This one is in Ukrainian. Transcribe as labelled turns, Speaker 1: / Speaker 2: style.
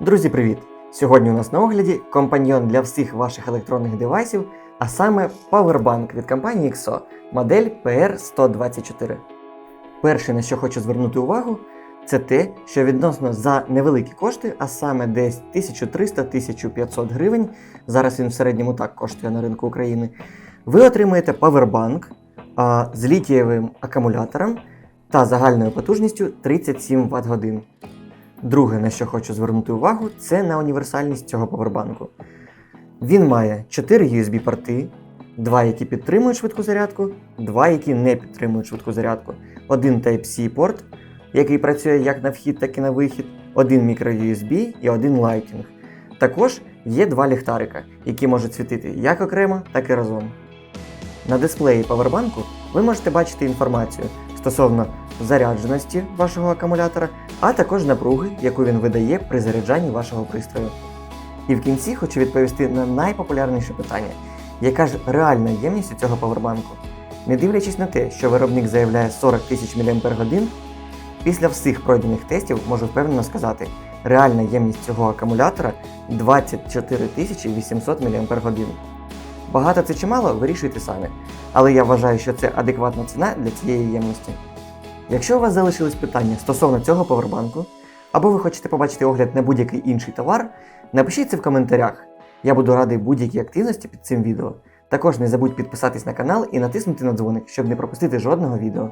Speaker 1: Друзі, привіт! Сьогодні у нас на огляді компаньйон для всіх ваших електронних девайсів, а саме Powerbank від компанії XO, модель PR124. Перше, на що хочу звернути увагу, це те, що відносно за невеликі кошти, а саме десь 1300-1500 гривень, зараз він в середньому так коштує на ринку України, ви отримаєте Powerbank з літієвим акумулятором та загальною потужністю 37 Вт годин. Друге, на що хочу звернути увагу, це на універсальність цього павербанку. Він має 4 USB-порти, 2, які підтримують швидку зарядку, 2, які не підтримують швидку зарядку, один Type-C порт, який працює як на вхід, так і на вихід, один microUSB і один Lightning. Також є два ліхтарика, які можуть світити як окремо, так і разом. На дисплеї павербанку ви можете бачити інформацію стосовно зарядженості вашого акумулятора, а також напруги, яку він видає при заряджанні вашого пристрою. І в кінці хочу відповісти на найпопулярніше питання: яка ж реальна ємність у цього павербанку? Не дивлячись на те, що виробник заявляє 40 тисяч мАч, після всіх пройдених тестів можу впевнено сказати, реальна ємність цього акумулятора 24 800 мАч. Багато це чи мало, вирішуйте самі, але я вважаю, що це адекватна ціна для цієї ємності. Якщо у вас залишились питання стосовно цього повербанку, або ви хочете побачити огляд на будь-який інший товар, напишіть це в коментарях. Я буду радий будь-якій активності під цим відео. Також не забудь підписатись на канал і натиснути на дзвоник, щоб не пропустити жодного відео.